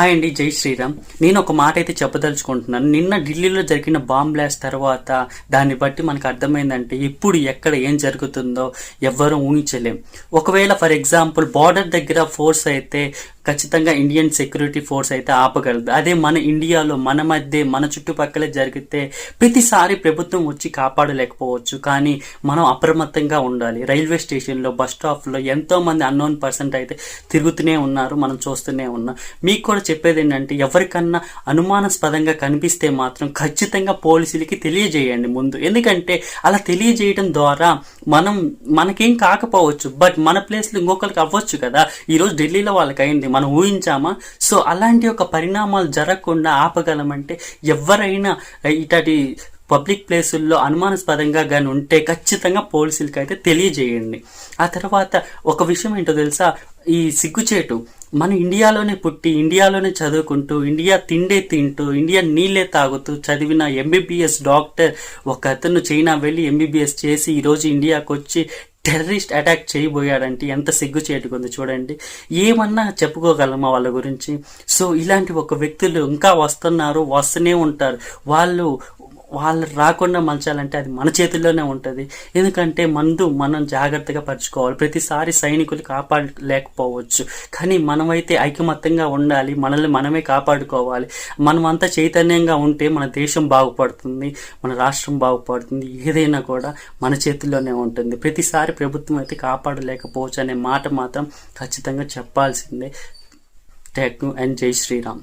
Hi అండి జై శ్రీరామ్. నేను ఒక మాట అయితే చెప్పదలుచుకుంటున్నాను. నిన్న ఢిల్లీలో జరిగిన బాంబ్ బ్లాస్ట్ తర్వాత దాన్ని బట్టి మనకు అర్థమైందంటే ఇప్పుడు ఎక్కడ ఏం జరుగుతుందో ఎవ్వరూ ఊహించలేం. ఒకవేళ ఫర్ ఎగ్జాంపుల్ బార్డర్ దగ్గర ఫోర్స్ అయితే ఖచ్చితంగా ఇండియన్ సెక్యూరిటీ ఫోర్స్ అయితే ఆపగలదు. అదే మన ఇండియాలో మన మధ్య మన చుట్టుపక్కలే జరిగితే ప్రతిసారి ప్రభుత్వం వచ్చి కాపాడలేకపోవచ్చు. కానీ మనం అప్రమత్తంగా ఉండాలి. రైల్వే స్టేషన్లో బస్ స్టాప్లో ఎంతో మంది అన్నోన్ పర్సెంట్ అయితే తిరుగుతూనే ఉన్నారు మనం చూస్తూనే ఉన్నాం. మీకు కూడా చెప్పేది ఏంటంటే ఎవరికన్నా అనుమానాస్పదంగా కనిపిస్తే మాత్రం ఖచ్చితంగా పోలీసులకి తెలియజేయండి ముందు. ఎందుకంటే అలా తెలియజేయడం ద్వారా మనం మనకేం కాకపోవచ్చు బట్ మన ప్లేస్లో ఇంకొకరికి అవ్వచ్చు కదా. ఈరోజు ఢిల్లీలో వాళ్ళకి అయింది మనం ఊహించామా? సో అలాంటి ఒక పరిణామాలు జరగకుండా ఆపగలమంటే ఎవరైనా ఇటటి పబ్లిక్ ప్లేసుల్లో అనుమానాస్పదంగా కానీ ఉంటే ఖచ్చితంగా పోలీసులకి అయితే తెలియజేయండి. ఆ తర్వాత ఒక విషయం ఏంటో తెలుసా? ఈ సిగ్గుచేటు. మన ఇండియాలోనే పుట్టి ఇండియాలోనే చదువుకుంటూ ఇండియా తిండే తింటూ ఇండియా నీళ్ళే తాగుతూ చదివిన ఎంబీబీఎస్ డాక్టర్ ఒక అతను చైనా వెళ్ళి ఎంబీబీఎస్ చేసి ఈరోజు ఇండియాకి వచ్చి టెర్రరిస్ట్ అటాక్ చేయబోయాడంటే ఎంత సిగ్గు చేటుకుంది చూడండి. ఏమన్నా చెప్పుకోగలమా వాళ్ళ గురించి? సో ఇలాంటి ఒక వ్యక్తులు ఇంకా వస్తున్నారు వస్తూనే ఉంటారు. వాళ్ళు వాళ్ళు రాకుండా మలచాలంటే అది మన చేతుల్లోనే ఉంటుంది. ఎందుకంటే మందు మనం జాగ్రత్తగా పరుచుకోవాలి. ప్రతిసారి సైనికులు కాపాడలేకపోవచ్చు. కానీ మనమైతే ఐకమత్యంగా ఉండాలి. మనల్ని మనమే కాపాడుకోవాలి. మనమంతా చైతన్యంగా ఉంటే మన దేశం బాగుపడుతుంది. మన రాష్ట్రం బాగుపడుతుంది. ఏదైనా కూడా మన చేతుల్లోనే ఉంటుంది. ప్రతిసారి ప్రభుత్వం అయితే కాపాడలేకపోవచ్చు అనే మాట మాత్రం ఖచ్చితంగా చెప్పాల్సిందే. టెక్ అండ్ జై శ్రీరామ్.